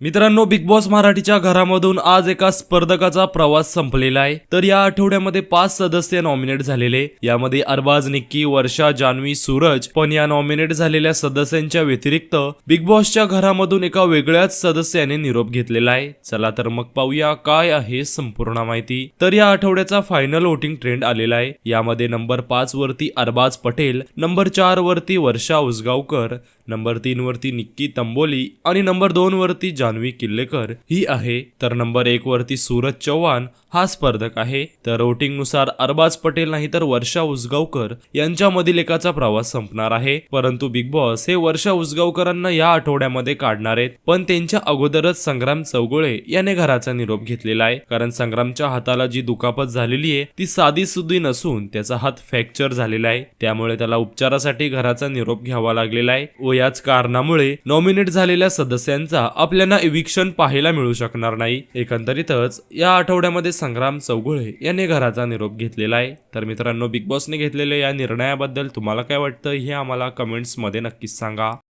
मित्रांनो big boss मराठीच्या घरामधून आज एका स्पर्धकाचा प्रवास संपलेला आहे. तर या आठवड्यामध्ये पाच सदस्य नॉमिनेट झालेले. यामध्ये अरबाज निक्की वर्षा जान्हवी सूरज. पण या नॉमिनेट झालेल्या सदस्यांच्या व्यतिरिक्त बिग बॉसच्या घरामधून एका वेगळ्याच सदस्याने निरोप घेतलेला आहे. चला तर मग पाहूया काय आहे संपूर्ण माहिती. तर या आठवड्याचा फायनल वोटिंग ट्रेंड आलेला आहे. यामध्ये नंबर पाच वरती अरबाज पटेल नंबर चार वरती वर्षा उसगावकर नंबर तीन वरती निक्की तंबोली आणि नंबर दोन वरती जान्हवी किल्लेकर ही आहे. तर नंबर एक वरती सूरज चव्हाण हा स्पर्धक आहे. तर नुसार अरबाज पटेल नाही तर वर्षा उसगावकर यांच्यामधील एकाचा प्रवास संपणार आहे. परंतु बिग बॉस हे वर्षा उसगावकरांना या आठवड्यामध्ये काढणार आहेत. पण त्यांच्या अगोदरच संग्राम चौगुळे याने घराचा निरोप घेतलेला आहे. कारण संग्रामच्या हाताला जी दुखापत झालेली आहे ती साधी सुधी नसून त्याचा हात फ्रॅक्चर झालेला आहे. त्यामुळे त्याला उपचारासाठी घराचा निरोप घ्यावा लागलेला आहे. व याच कारणामुळे नॉमिनेट झालेल्या सदस्यांचा आपल्याला इविक्शन पाहायला मिळू शकणार नाही. एकंदरीतच या आठवड्यामध्ये संग्राम चौगुळे यांनी घराचा निरोप घेतलेला आहे. तर मित्रांनो बिग बॉसने घेतलेल्या या निर्णयाबद्दल तुम्हाला काय वाटतं हे आम्हाला कमेंट्समध्ये नक्कीच सांगा.